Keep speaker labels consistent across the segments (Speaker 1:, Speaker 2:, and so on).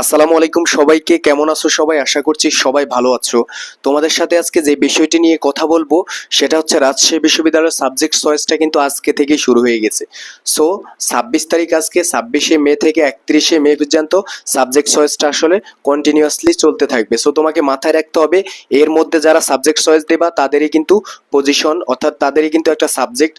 Speaker 1: আসসালামু আলাইকুম সবাইকে, কেমন আছো সবাই? আশা করছি সবাই ভালো আছো। তোমাদের সাথে আজকে যে বিষয়টি নিয়ে কথা বলব, সেটা হচ্ছে রাজশাহী বিশ্ববিদ্যালয়ের সাবজেক্ট চয়েসটা কিন্তু আজকে থেকেই শুরু হয়ে গেছে। সো ছাব্বিশ তারিখ আজকে, ছাব্বিশে মে থেকে একত্রিশে মে পর্যন্ত সাবজেক্ট চয়েসটা আসলে কন্টিনিউয়াসলি চলতে থাকবে। সো তোমাকে মাথায় রাখতে হবে, এর মধ্যে যারা সাবজেক্ট চয়েস দেবা, তাদেরই কিন্তু পজিশন অর্থাৎ তাদেরই কিন্তু একটা সাবজেক্ট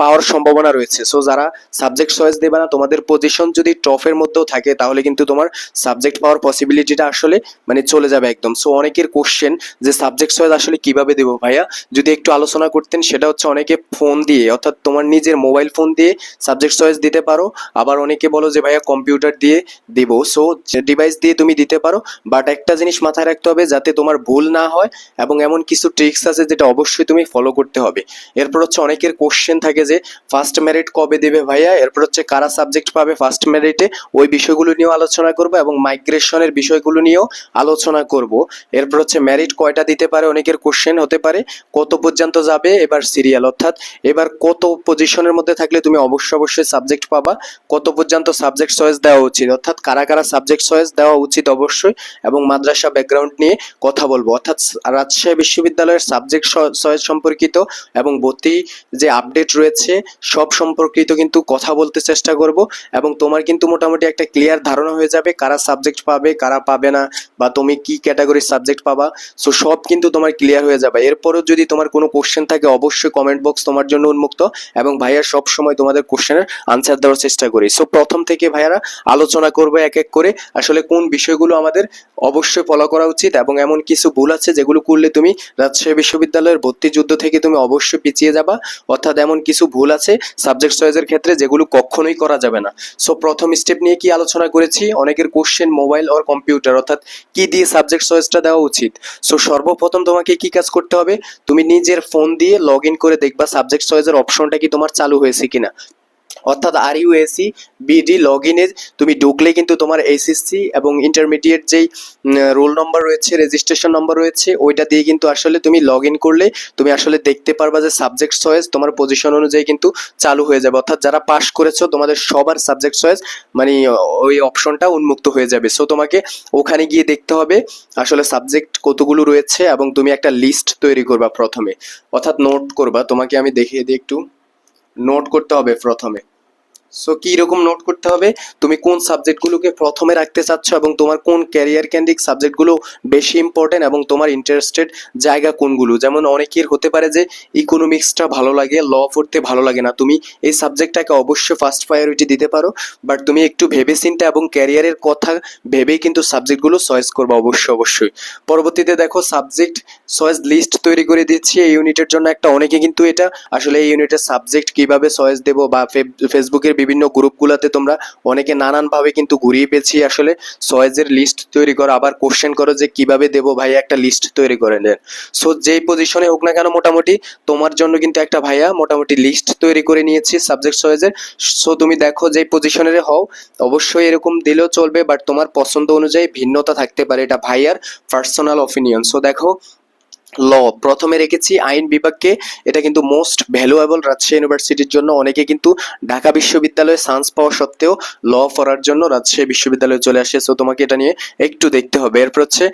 Speaker 1: পাওয়ার সম্ভাবনা রয়েছে। সো যারা সাবজেক্ট চয়েস দেবে না, তোমাদের পজিশন যদি টফের মধ্যেও থাকে, তাহলে কিন্তু তোমার সাবজেক্ট পাওয়ার পসিবিলিটিটা আসলে মানে চলে যাবে একদম। সো অনেকের কোশ্চেন যে সাবজেক্ট চয়েস আসলে কীভাবে দেবো ভাইয়া? যদি একটু আলোচনা করতেন, সেটা হচ্ছে অনেকে ফোন দিয়ে, অর্থাৎ তোমার নিজের মোবাইল ফোন দিয়ে সাবজেক্ট চয়েস দিতে পারো। আবার অনেকে বলো যে ভাইয়া কম্পিউটার দিয়ে দিব। সো ডিভাইস দিয়ে তুমি দিতে পারো বাট একটা জিনিস মাথায় রাখতে হবে যাতে তোমার ভুল না হয় এবং এমন কিছু ট্রিক্স আছে যেটা অবশ্যই তুমি ফলো করতে হবে। এরপর হচ্ছে অনেকের কোশ্চেন থাকে যে ফার্স্ট মেরিট কবে দেবে ভাইয়া? এরপর হচ্ছে কারা সাবজেক্ট পাবে ফার্স্ট মেরিটে ওই বিষয়গুলো নিয়েও আলোচনা করব এবং মাইগ্রেশনের বিষয়গুলো নিয়েও আলোচনা করব। এরপর হচ্ছে মেরিট কয়টা দিতে পারে? অনেকের কোশ্চেন হতে পারে। কত পর্যন্ত যাবে? এবার সিরিয়াল অর্থাৎ এবার কত পজিশনের মধ্যে থাকলে তুমি অবশ্যই অবশ্যই সাবজেক্ট পাবা? কত পর্যন্ত সাবজেক্ট চয়েস দেওয়া উচিত? অর্থাৎ কারা কারা সাবজেক্ট চয়েস দেওয়া উচিত অবশ্যই? এবং মাদ্রাসা ব্যাকগ্রাউন্ড নিয়ে কথা বলব। অর্থাৎ রাজশাহী বিশ্ববিদ্যালয়ের সাবজেক্ট চয়েস সম্পর্কিত এবং ভর্তি যে আপডেট রয়েছে, সব সম্পর্কিত কিন্তু কথা বলতে চেষ্টা করব। এবং তোমার কিন্তু মোটামুটি একটা ক্লিয়ার ধারণা হয়ে যাবে কারা সাবজেক্ট পাবে, কারা পাবে না, বা তুমি কি ক্যাটাগরির সাবজেক্ট পাবা সো সব কিন্তু তোমার ক্লিয়ার হয়ে যাবে। এরপরেও যদি তোমার কোনো কোশ্চেন থাকে, অবশ্যই কমেন্ট বক্স তোমার জন্য উন্মুক্ত, এবং ভাইয়া সব সময় তোমাদের কোশ্চেনের আনসার দেওয়ার চেষ্টা করি। সো প্রথম থেকে ভাইয়ারা আলোচনা করবে এক এক করে, আসলে কোন বিষয়গুলো আমাদের অবশ্যই ফলো করা উচিত, এবং এমন কিছু ভুল আছে যেগুলো করলে তুমি রাজশাহী বিশ্ববিদ্যালয়ের ভর্তি যুদ্ধ থেকে তুমি অবশ্যই পিছিয়ে যাবা, অর্থাৎ এমন কিছু ভুল আছে সাবজেক্ট চয়েসের ক্ষেত্রে যেগুলো কখনোই করা যাবে না। সো প্রথম স্টেপ নিয়ে কি আলোচনা করেছি, অনেকের কোশ্চেন মোবাইল অর কম্পিউটার অর্থাৎ কি দিয়ে সাবজেক্ট চয়েসটা দেওয়া উচিত? সো সর্বপ্রথম তোমাকে কি কাজ করতে হবে? তুমি নিজের ফোন দিয়ে লগ ইন করে দেখবা সাবজেক্ট চয়েসের অপশনটা কি তোমার চালু হয়েছে কিনা। অর্থাৎ আর ইউএসি বিডি লগ ইনে তুমি ঢুকলে কিন্তু তোমার এসএসসি এবং ইন্টারমিডিয়েট যেই রোল নম্বর রয়েছে, রেজিস্ট্রেশন নম্বর রয়েছে, ওইটা দিয়ে কিন্তু আসলে তুমি লগ ইন করলে তুমি আসলে দেখতে পারবা যে সাবজেক্ট চয়েস তোমার পজিশন অনুযায়ী কিন্তু চালু হয়ে যাবে। অর্থাৎ যারা পাস করেছ, তোমাদের সবার সাবজেক্ট চয়েস মানে ওই অপশনটা উন্মুক্ত হয়ে যাবে। সো তোমাকে ওখানে গিয়ে দেখতে হবে আসলে সাবজেক্ট কতগুলো রয়েছে এবং তুমি একটা লিস্ট তৈরি করবা প্রথমে। অর্থাৎ নোট করবা, তোমাকে আমি দেখিয়ে দিই একটু। নোট করতে হবে প্রথমে। সো কি রকম নোট করতে হবে? তুমি কোন সাবজেক্টগুলোকে প্রথমে রাখতে চাচ্ছ এবং তোমার কোন ক্যারিয়ার কেন্দ্রিক সাবজেক্টগুলো বেশি ইম্পর্টেন্ট এবং তোমার ইন্টারেস্টেড জায়গা কোনগুলো? যেমন অনেকের হতে পারে যে ইকোনমিক্সটা ভালো লাগে ল পড়তে ভালো লাগে না। তুমি এই সাবজেক্টটাকে অবশ্যই ফার্স্ট প্রায়োরিটি দিতে পারো বাট তুমি একটু ভেবে চিন্তা এবং ক্যারিয়ারের কথা ভেবেই কিন্তু সাবজেক্টগুলো চয়েস করবে অবশ্যই অবশ্যই। পরবর্তীতে দেখো সাবজেক্ট চয়েস লিস্ট তৈরি করে দিচ্ছি। এই ইউনিটের জন্য একটা, অনেকে কিন্তু এটা আসলে এই ইউনিটের সাবজেক্ট কীভাবে চয়েস দেবো বা ফেসবুকের বিভিন্ন গ্রুপগুলোতে তোমরা অনেকে নানানভাবে কিন্তু ঘুরিয়ে পেয়েছি আসলে চয়েসের লিস্ট তৈরি করো। আবার কোশ্চেন করো যে কীভাবে দেবো ভাই একটা লিস্ট তৈরি করে নেন। সো যেই পজিশনে হোক না কেন মোটামুটি তোমার জন্য কিন্তু একটা ভাইয়া মোটামুটি লিস্ট তৈরি করে নিয়েছি সাবজেক্ট চয়েসের সো তুমি দেখো যেই পজিশনের হও, অবশ্যই এরকম দিলেও চলবে বাট তোমার পছন্দ অনুযায়ী ভিন্নতা থাকতে পারে। এটা ভাইয়ার পার্সোনাল অপিনিয়ন সো দেখো ল, প্রথমে রেখেছি আইন বিভাগকে। এটা কিন্তু মোস্ট ভ্যালুয়েবল রাজশাহী ইউনিভার্সিটির জন্য। অনেকে কিন্তু ঢাকা বিশ্ববিদ্যালয়ে চান্স পাওয়া সত্ত্বেও ল পড়ার জন্য রাজশাহী বিশ্ববিদ্যালয়ে চলে আসে। সো তোমাকে এটা নিয়ে একটু দেখতে হবে। এরপর হচ্ছে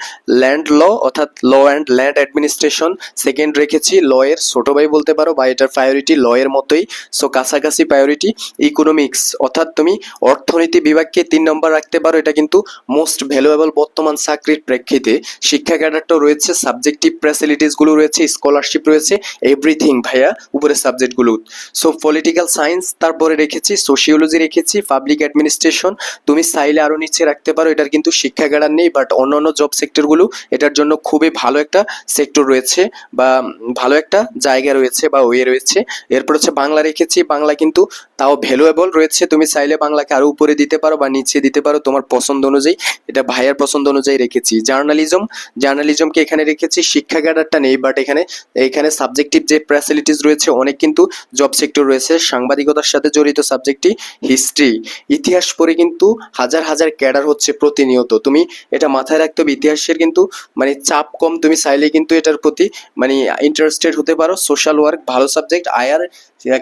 Speaker 1: ল্যান্ড ল অর্থাৎ law and land administration second রেখেছি ল এর ছোট ভাই বলতে পারো, বা এটার প্রায়োরিটি ল এর মতোই। সো কাছাকাছি প্রায়োরিটি ইকোনমিক্স অর্থাৎ তুমি অর্থনীতি বিভাগকে তিন নম্বর রাখতে পারো। এটা কিন্তু মোস্ট ভ্যালুয়েবল বর্তমান চাকরির প্রেক্ষিতে। শিক্ষা ক্যাডারটাও রয়েছে সাবজেক্টিভ ফ্যাসিলিটিসগুলো রয়েছে স্কলারশিপ রয়েছে এভরিথিং ভাইয়া উপরে সাবজেক্টগুলো সো পলিটিক্যাল সায়েন্স তারপরে রেখেছি সোশিওলজি রেখেছি পাবলিক অ্যাডমিনিস্ট্রেশন তুমি চাইলে আরও নিচে রাখতে পারো, এটার কিন্তু শিক্ষা ক্যাডার নেই বাট অন্যান্য জব সেক্টরগুলো এটার জন্য খুবই ভালো একটা সেক্টর রয়েছে বা ভালো একটা জায়গা রয়েছে বা ওয়ে রয়েছে। এরপর হচ্ছে বাংলা রেখেছি, বাংলা কিন্তু তাও ভ্যালুয়েবল রয়েছে। তুমি চাইলে বাংলাকে আরও উপরে দিতে পারো বা নিচে দিতে পারো, তোমার পছন্দ অনুযায়ী, এটা ভাইয়ার পছন্দ অনুযায়ী রেখেছি। জার্নালিজম জার্নালিজমকে এখানে রেখেছি, শিক্ষা ক্যাডারটা নেই বাট এখানে এখানে সাবজেক্টিভ যে ফ্যাসিলিটিস রয়েছে, অনেক কিন্তু জব সেক্টর রয়েছে। সাংবাদিকতার সাথে জড়িত সাবজেক্টটি হিস্ট্রি ইতিহাস পড়ে কিন্তু হাজার হাজার ক্যাডার হচ্ছে প্রতিনিয়ত। তুমি এটা মাথায় রাখতে হবে, ইতিহাসের কিন্তু মানে চাপ কম। তুমি চাইলে কিন্তু এটার প্রতি মানে ইন্টারেস্টেড হতে পারো। সোশ্যাল ওয়ার্ক ভালো সাবজেক্ট আয়ার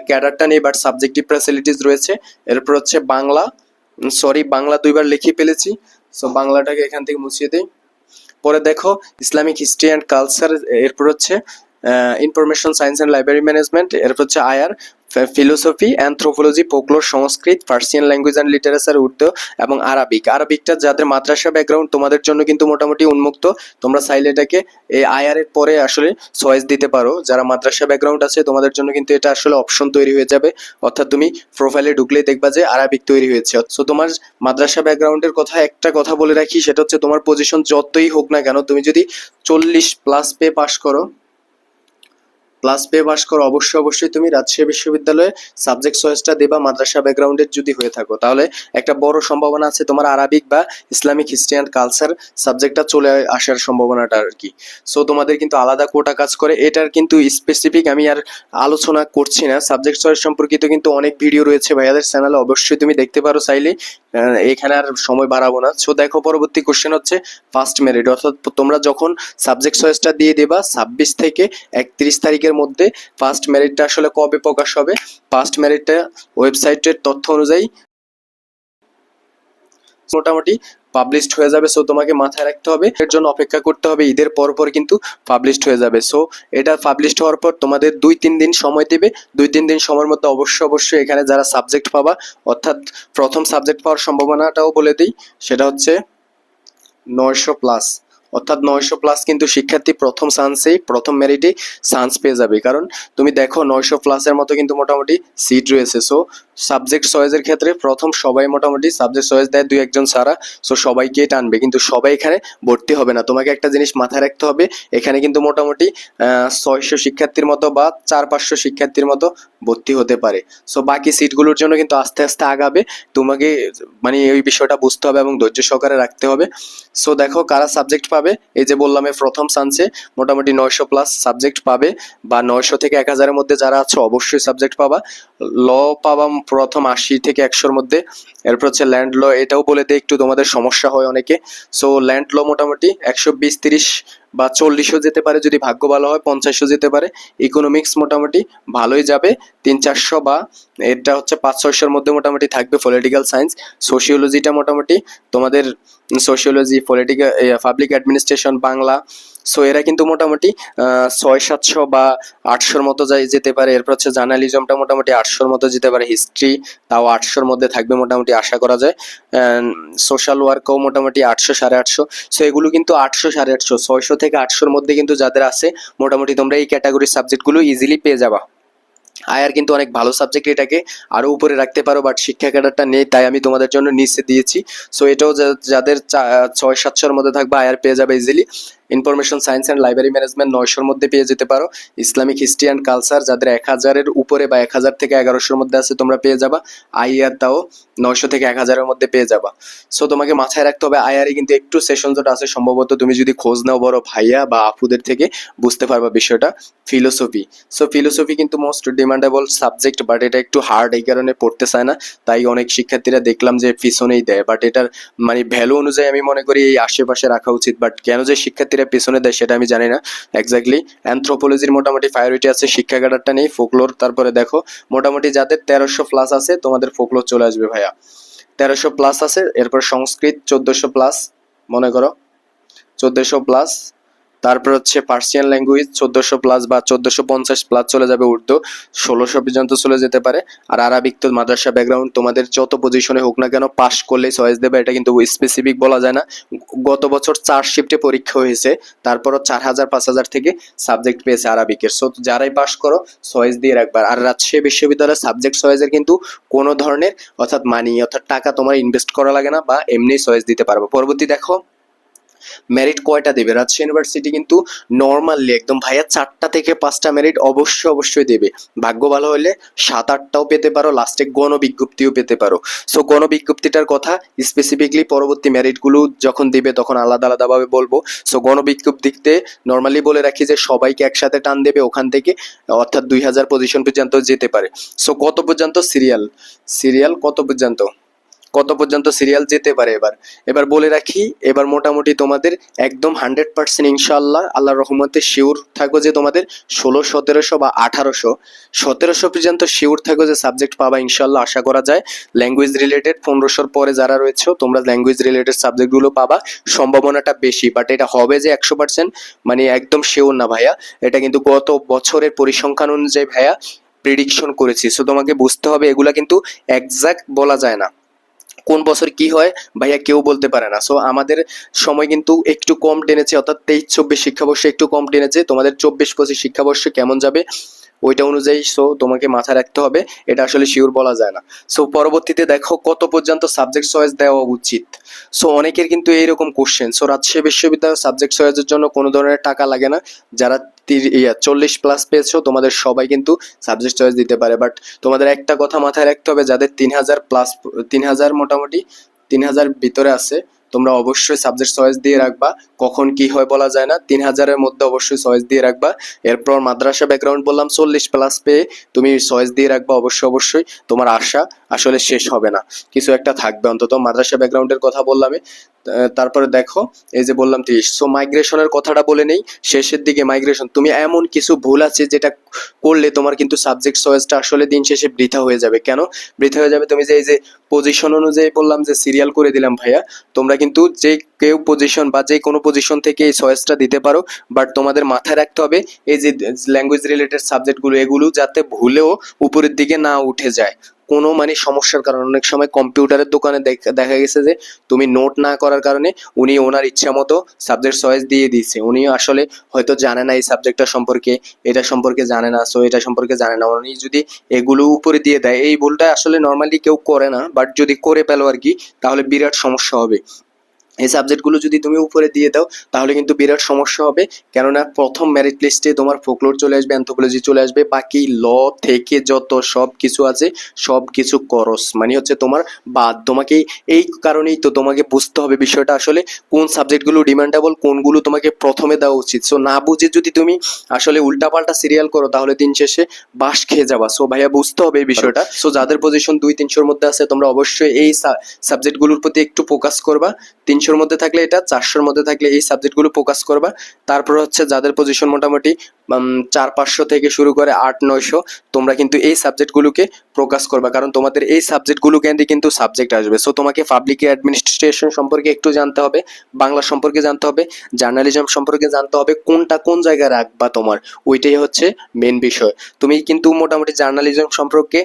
Speaker 1: ক্যাডারটা নেই বাট সাবজেক্টিভ ফ্যাসিলিটিস রয়েছে। এরপর হচ্ছে বাংলা। সরি বাংলা দুইবার লিখে ফেলেছি। সো বাংলাটাকে এখান থেকে মুছিয়ে দিই। পরে দেখো ইসলামিক হিস্ট্রি অ্যান্ড কালচার এরপর হচ্ছে information science and library management এরপর হচ্ছে আয়ার philosophy anthropology folklore Sanskrit Persian language and literature Urdu এবং আরবিক আরবিকটা যাদের মাদ্রাসা ব্যাকগ্রাউন্ড তোমাদের জন্য কিন্তু মোটামুটি উন্মুক্ত। তোমরা চাইলে এটাকে এই আয়ার এর পরে আসলে চয়েস দিতে পারো। যারা মাদ্রাসা ব্যাকগ্রাউন্ড আছে, তোমাদের জন্য কিন্তু এটা আসলে অপশন তৈরি হয়ে যাবে। অর্থাৎ তুমি প্রোফাইলে ঢুকলেই দেখবা যে আরবিক তৈরি হয়েছে। সো তোমার মাদ্রাসা ব্যাকগ্রাউন্ডের কথা একটা কথা বলে রাখি, সেটা হচ্ছে তোমার পজিশন যতই হোক না কেন, তুমি যদি চল্লিশ প্লাস পে পাস করো প্লাস পে পাস করো অবশ্যই অবশ্যই তুমি রাজশাহী বিশ্ববিদ্যালয়ে সাবজেক্ট চয়েসটা দেবা, মাদ্রাসা ব্যাকগ্রাউন্ডের যদি হয়ে থাকো। তাহলে একটা বড় সম্ভাবনা আছে তোমার আরবিক বা ইসলামিক হিস্ট্রি অ্যান্ড কালচার সাবজেক্টটা চলে আসার সম্ভাবনাটা আর কি। সো তোমাদের কিন্তু আলাদা কোটা কাজ করে। এটার কিন্তু স্পেসিফিক আমি আর আলোচনা করছি না। সাবজেক্ট চয়েস সম্পর্কিত কিন্তু অনেক ভিডিও রয়েছে ভাইয়াদের চ্যানেলে অবশ্যই তুমি দেখতে পারো চাইলে। এখানে আর সময় বাড়াবো না। সো দেখো, পরবর্তী কোশ্চেন হচ্ছে ফার্স্ট মেরিট অর্থাৎ তোমরা যখন সাবজেক্ট চয়েসটা দিয়ে দেবা, ছাব্বিশ থেকে একত্রিশ তারিখের মধ্যে ফার্স্ট মেরিটটা আসলে কবে প্রকাশ হবে? ফার্স্ট মেরিটটা ওয়েবসাইটের তথ্য অনুযায়ী মোটামুটি পাবলিশড হয়ে যাবে সো তোমাকে মাথায় রাখতে হবে। এর জন্য অপেক্ষা করতে হবে, ঈদের পর পর কিন্তু পাবলিশড হয়ে যাবে। সো এটা পাবলিশড হওয়ার পর তোমাদের দুই তিন দিন সময় দেবে। দুই তিন দিন সময়ের মধ্যে অবশ্যই অবশ্যই এখানে যারা সাবজেক্ট পাবা, অর্থাৎ প্রথম সাবজেক্ট পাওয়ার সম্ভাবনাটাও বলে দিই, সেটা হচ্ছে নয়শো প্লাস অর্থাৎ নয়শো প্লাস কিন্তু শিক্ষার্থী প্রথম চান্সেই প্রথম মেরিটেই চান্স পেয়ে যাবে। কারণ তুমি দেখো নয়শো প্লাসের মতো কিন্তু মোটামুটি সিট রয়েছে। সো সাবজেক্ট চয়েসের ক্ষেত্রে প্রথম সবাই মোটামুটি সাবজেক্ট চয়েস দেয় দুই একজন ছাড়া। সো সবাইকেই টানবে। কিন্তু সবাই এখানে ভর্তি হবে না। তোমাকে একটা জিনিস মাথায় রাখতে হবে, এখানে কিন্তু মোটামুটি ছয়শো শিক্ষার্থীর মতো বা চার পাঁচশো শিক্ষার্থীর মতো ভর্তি হতে পারে। সো বাকি সিটগুলোর জন্য কিন্তু আস্তে আস্তে আগাবে। তোমাকে মানে এই বিষয়টা বুঝতে হবে এবং ধৈর্য সহকারে রাখতে হবে। সো দেখো কারা সাবজেক্ট পাবে। এই যে বললাম প্রথম চান্সে মোটামুটি নয়শো প্লাস সাবজেক্ট পাবে বা নয়শো থেকে এক হাজারের মধ্যে যারা আছে অবশ্যই সাবজেক্ট পাবা। ল পাবা প্রথম আশি থেকে একশোর মধ্যে। এরপর হচ্ছে ল্যান্ড ল এটাও বলে দেয় একটু তোমাদের সমস্যা হয় অনেকে। সো ল্যান্ড ল মোটামুটি একশো বিশ তিরিশ বা চল্লিশও যেতে পারে, যদি ভাগ্য ভালো হয় পঞ্চাশও যেতে পারে। ইকোনমিক্স মোটামুটি ভালোই যাবে। তিন চারশো বা এটা হচ্ছে পাঁচ ছয়শোর মধ্যে মোটামুটি থাকবে পলিটিক্যাল সায়েন্স সোশিওলজিটা মোটামুটি তোমাদের sociology political public administration Bangla so এরা কিন্তু মোটামুটি ছয় সাতশো বা আটশোর মতো যাই যেতে পারে। এরপর হচ্ছে জার্নালিজমটা মোটামুটি আটশোর মতো যেতে পারে। হিস্ট্রি তাও আটশোর মধ্যে থাকবে মোটামুটি আশা করা যায়। সোশ্যাল ওয়ার্কও মোটামুটি আটশো, সাড়ে আটশো। সো এগুলো কিন্তু আটশো, সাড়ে আটশো। ছয়শো থেকে আটশোর মধ্যে কিন্তু যাদের আছে, মোটামুটি তোমরা এই ক্যাটাগরির সাবজেক্টগুলো ইজিলি পেয়ে যাবা। আয়ার কিন্তু অনেক ভালো সাবজেক্ট এটাকে আরও উপরে রাখতে পারো বাট শিক্ষা ক্যাডারটা নেই, তাই আমি তোমাদের জন্য নিচে দিয়েছি। সো এটাও যাদের ছয় সাতশোর মধ্যে থাকবে আয়ার পেয়ে যাবে easily information science and library management নয়শোর মধ্যে পেয়ে যেতে পারো। ইসলামিক হিস্ট্রি অ্যান্ড কালচার যাদের এক হাজারের উপরে বা এক হাজার থেকে এগারোশোর মধ্যে আছে তোমরা পেয়ে যাবা। আইআর তাও নয়শো থেকে এক হাজারের মধ্যে পেয়ে যাবা। সো তোমাকে মাথায় রাখতে হবে, আইআরে কিন্তু একটু সেশন যেটা আছে, সম্ভবত তুমি যদি খোঁজ নাও বড় ভাইয়া বা আপুদের থেকে, বুঝতে পারবা বিষয়টা। ফিলোসফি সো ফিলোসফি কিন্তু মোস্ট ডিমান্ডেবল সাবজেক্ট বাট এটা একটু হার্ড এই কারণে পড়তে চায় না। তাই অনেক শিক্ষার্থীরা দেখলাম যে পিছনেই দেয় বাট এটার মানে ভ্যালু অনুযায়ী আমি মনে করি এই আশেপাশে রাখা উচিত। বাট কেন যে শিক্ষার্থীরা পিছনে দেয় সেটা আমি জানি না এক্স্যাক্টলি অ্যান্থ্রোপোলজির মোটামুটি প্রায়োরিটি আছে, শিক্ষা ক্যাডারটা নেই ফোকলোর তারপরে দেখো, মোটামুটি যাদের তেরোশো প্লাস আছে, তোমাদের ফোকলোর চলে আসবে ভাইয়া। তেরোশো প্লাস আছে, এরপর সংস্কৃত চোদ্দোশো প্লাস মনে করো, চোদ্দোশো প্লাস তারপর হচ্ছে পার্সিয়ান ল্যাঙ্গুয়েজ চোদ্দোশো প্লাস বা চোদ্দোশো পঞ্চাশ প্লাস চলে যাবে উর্দু, ষোলোশো পর্যন্ত চলে যেতে পারে। আর আরবিক তো মাদ্রাসা ব্যাকগ্রাউন্ড তোমাদের যত পজিশনে হোক না কেন পাস করলেই চয়েস দেবে, এটা কিন্তু স্পেসিফিক বলা যায় না। গত বছর চার শিফটে পরীক্ষা হয়েছে, তারপরও চার হাজার, পাঁচ হাজার থেকে সাবজেক্ট পেয়েছে আরবিকের সো যারাই পাস করো চয়েস দিয়ে রাখবার আর রাজশাহী বিশ্ববিদ্যালয়ের সাবজেক্ট চয়েসের কিন্তু কোনো ধরনের, অর্থাৎ মানি অর্থাৎ টাকা তোমার ইনভেস্ট করা লাগে না বা এমনি চয়েস দিতে পারব। পরবর্তী দেখো মেরিট কয়টা দেবে? রাজশাহী ইউনিভার্সিটি কিন্তু নর্মালি একদম ভাইয়া চারটা থেকে পাঁচটা মেরিট অবশ্যই অবশ্যই দেবে। ভাগ্য ভালো হলে সাত আটটাও পেতে পারো লাস্টে গণবিজ্ঞপ্তিও পেতে পারো। সো গণবিজ্ঞপ্তিটার কথা স্পেসিফিকলি পরবর্তী মেরিটগুলো যখন দিবে তখন আলাদা আলাদাভাবে বলব। সো গণবিজ্ঞপ্তিতে নর্মালি বলে রাখি যে সবাইকে একসাথে টান দেবে, ওখান থেকে অর্থাৎ দুই হাজার পজিশন পর্যন্ত যেতে পারে। সো কত পর্যন্ত? সিরিয়াল সিরিয়াল কত পর্যন্ত? কত পর্যন্ত সিরিয়াল যেতে পারে এবার। এবার বলে রাখি, এবার মোটামুটি তোমাদের একদম হান্ড্রেড পার্সেন্ট ইনশাল্লাহ আল্লাহ রহমতে শিওর থাকো যে তোমাদের ষোলো, সতেরোশো বা আঠারোশো। সতেরোশো পর্যন্ত শিওর থাকো যে সাবজেক্ট পাবা ইনশাল্লাহ আশা করা যায়। ল্যাঙ্গুয়েজ রিলেটেড পনেরোশোর পরে যারা রয়েছে, তোমরা ল্যাঙ্গুয়েজ রিলেটেড সাবজেক্টগুলো পাবা। সম্ভাবনাটা বেশি বাট এটা হবে যে একশো পার্সেন্ট মানে একদম শিওর না ভাইয়া। এটা কিন্তু গত বছরের পরিসংখ্যান অনুযায়ী ভাইয়া প্রেডিকশন করেছি। সো তোমাকে বুঝতে হবে, এগুলা কিন্তু একজ্যাক্ট বলা যায় না। কোন বছর কি হয়, ভাইয়া কেউ বলতে পারে না। সো আমাদের সময় কিন্তু একটু কম টেনেছে, অর্থাৎ তেইশ, চব্বিশ শিক্ষাবর্ষে একটু কম টেনেছে। তোমাদের চব্বিশ, পঁচিশ শিক্ষাবর্ষে কেমন যাবে, ওইটা অনুযায়ী সো তোমাকে মাথায় রাখতে হবে। এটা আসলে শিওর বলা যায় না। সো পরবর্তীতে দেখো কত পর্যন্ত সাবজেক্ট চয়েস দেওয়া উচিত। সো অনেকের কিন্তু এইরকম কোশ্চেন সো রাজশাহী বিশ্ববিদ্যালয় সাবজেক্ট চয়েসের জন্য কোনো ধরনের টাকা লাগে না। যারা ইয়া, চল্লিশ প্লাস পেয়েছ, তোমাদের সবাই কিন্তু সাবজেক্ট চয়েস দিতে পারে। বাট তোমাদের একটা কথা মাথায় রাখতে হবে, যাদের তিন হাজার প্লাস তিন হাজার মোটামুটি তিন হাজার ভিতরে আছে, তোমরা অবশ্যই সাবজেক্ট চয়েস দিয়ে রাখবা। কখন কি হয় বলা যায় না, তিন হাজারের মধ্যে অবশ্যই চয়েস দিয়ে রাখবা। এরপর মাদ্রাসা ব্যাকগ্রাউন্ড বললাম, চল্লিশ প্লাস পেয়ে তুমি চয়েস দিয়ে রাখবা, অবশ্যই অবশ্যই। তোমার আশা আসলে শেষ হবে না। কিছু একটা থাকবে, অন্তত মাদ্রাসা ব্যাকগ্রাউন্ডের কথা বললাম। তারপরে দেখো, এই যে বললাম তিরিশ। সো মাইগ্রেশনের কথাটা বলে নেই, শেষের দিকে মাইগ্রেশন তুমি এমন কিছু ভুল আছে যেটা করলে তোমার কিন্তু সাবজেক্ট চয়েসটা আসলে দিন শেষে বৃথা হয়ে যাবে। কেন? বৃথা হয়ে যাবে তুমি যে, এই যে পজিশন অনুযায়ী বললাম যে সিরিয়াল করে দিলাম ভাইয়া, তোমরা কিন্তু যে কেউ পজিশন বা যে কোনো পজিশন থেকে এই চয়েসটা দিতে পারো বাট তোমাদের মাথায় রাখতে হবে, এই যে ল্যাঙ্গুয়েজ রিলেটেড সাবজেক্টগুলো এগুলো যাতে ভুলেও উপরের দিকে না উঠে যায়। কোনো মানে সমস্যার কারণে। অনেক সময় কম্পিউটারের দোকানে দেখ- গেছে যে তুমি নোট না করার কারণে উনি ওনার ইচ্ছা মতো সাবজেক্ট চয়েস দিয়ে দিয়েছে। উনি আসলে হয়তো জানে না এই সাবজেক্টটা সম্পর্কে, এটা সম্পর্কে জানে না সো এটা সম্পর্কে জানে না। উনি যদি এগুলো উপরে দিয়ে দেয়, এই ভুলটা আসলে নর্মালি কেউ করে না বাট যদি করে পেল আর কি, তাহলে বিরাট সমস্যা হবে। এই সাবজেক্টগুলো যদি তুমি উপরে দিয়ে দাও, তাহলে কিন্তু বিরাট সমস্যা হবে। কেননা প্রথম মেরিট লিস্টে তোমার ফোকলোর চলে আসবে অ্যান্থোপোলজি চলে আসবে, বাকি ল থেকে যত সব কিছু আছে, সব কিছু করস। মানে হচ্ছে তোমার বাদ। তোমাকে এই কারণেই তো তোমাকে বুঝতে হবে বিষয়টা আসলে, কোন সাবজেক্টগুলো ডিমান্ডেবল কোনগুলো তোমাকে প্রথমে দেওয়া উচিত। সো না বুঝে যদি তুমি আসলে উল্টাপাল্টা সিরিয়াল করো, তাহলে দিন শেষে বাস খেয়ে যাবা। সো ভাইয়া বুঝতে হবে এই বিষয়টা। সো যাদের পজিশন দুই তিনশোর মধ্যে আছে, তোমরা অবশ্যই এই সাবজেক্টগুলোর প্রতি একটু ফোকাস করবা। তিনশোর মধ্যে থাকলে এটা, চারশোর মধ্যে থাকলে এই সাবজেক্টগুলো ফোকাস করবা। তারপর হচ্ছে যাদের পজিশন মোটামুটি চার পাঁচশো থেকে শুরু করে আট, নয়শো, তোমরা কিন্তু এই সাবজেক্টগুলোকে ফোকাস করবা। কারণ তোমাদের এই সাবজেক্টগুলো কেন্দ্রে কিন্তু সাবজেক্ট আসবে। সো তোমাকে পাবলিক অ্যাডমিনিস্ট্রেশন সম্পর্কে একটু জানতে হবে, বাংলা সম্পর্কে জানতে হবে জার্নালিজম সম্পর্কে জানতে হবে, কোনটা কোন জায়গায় রাখবা তোমার, ওইটাই হচ্ছে মেন বিষয়। তুমি কিন্তু মোটামুটি জার্নালিজম সম্পর্কে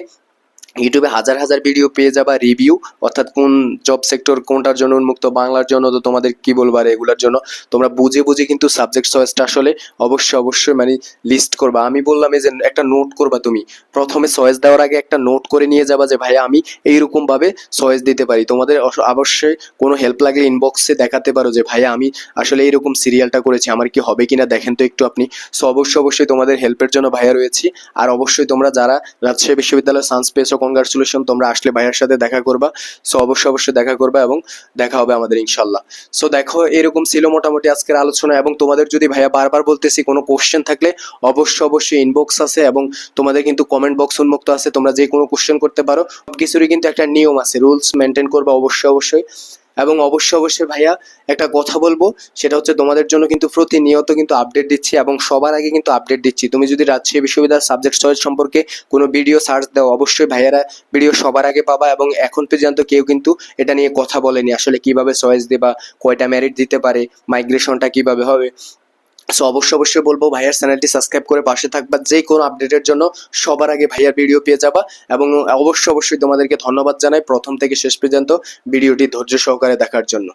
Speaker 1: ইউটিউবে হাজার হাজার ভিডিও পেয়ে যাবা রিভিউ অর্থাৎ কোন জব সেক্টর কোনটার জন্য উন্মুক্ত, বাংলার জন্য, তো তোমাদের কি বলব আর এগুলোর জন্য। তোমরা বুঝে বুঝে কিন্তু সাবজেক্ট চয়েসটা আসলে অবশ্যই অবশ্যই মানে লিস্ট করবা। আমি বললাম এই যে একটা নোট করবা তুমি। প্রথমে চয়েস দেওয়ার আগে একটা নোট করে নিয়ে যাবা যে ভাই আমি এইরকম ভাবে চয়েস দিতে পারি। তোমাদের অবশ্যই কোনো হেল্প লাগলে ইনবক্সে দেখাতে পারো যে ভাই আমি আসলে এইরকম সিরিয়ালটা করেছি। আমার কি হবে কিনা দেখেন তো একটু আপনি। সো অবশ্যই অবশ্যই তোমাদের হেল্পের জন্য ভাইয়া রয়েছি। আর অবশ্যই তোমরা যারা রাজশাহী বিশ্ববিদ্যালয় সায়েন্স পেয়েছ কনগ্রাচুলেশন তোমরা আসলে ভাইয়ার সাথে দেখা করবা। সো অবশ্যই অবশ্যই দেখা করবা এবং দেখা হবে আমাদের ইনশাল্লাহ সো দেখো, এরকম ছিল মোটামুটি আজকের আলোচনা এবং তোমাদের যদি ভাইয়া বারবার বলতেছি কোনো কোশ্চেন থাকলে অবশ্যই অবশ্যই ইনবক্স আছে এবং তোমাদের কিন্তু কমেন্ট বক্স উন্মুক্ত আছে। তোমরা যে কোনো কোশ্চেন করতে পারো। সব কিছুরই কিন্তু একটা নিয়ম আছে রুলস মেনটেন করবা অবশ্যই অবশ্যই। এবং অবশ্যই অবশ্যই ভাইয়া একটা কথা বলব, সেটা হচ্ছে তোমাদের জন্য কিন্তু প্রতিনিয়ত কিন্তু আপডেট দিচ্ছি এবং সবার আগে কিন্তু আপডেট দিচ্ছি। তুমি যদি রাজশাহী বিশ্ববিদ্যালয় সাবজেক্ট চয়েস সম্পর্কে কোনো ভিডিও সার্চ দাও, অবশ্যই ভাইয়ারা ভিডিও সবার আগে পাবা এবং এখন পর্যন্ত কেউ কিন্তু এটা নিয়ে কথা বলেনি, আসলে কীভাবে চয়েস দেবা, কয়টা মেরিট দিতে পারে মাইগ্রেশনটা কীভাবে হবে। সো অবশ্যই অবশ্যই বলব, ভাইয়ার চ্যানেলটি সাবস্ক্রাইব করে পাশে থাকবা। যে কোনো আপডেটের জন্য সবার আগে ভাইয়ার ভিডিও পেয়ে যাবা এবং অবশ্যই অবশ্যই তোমাদেরকে ধন্যবাদ জানাই প্রথম থেকে শেষ পর্যন্ত ভিডিওটি ধৈর্য সহকারে দেখার জন্য।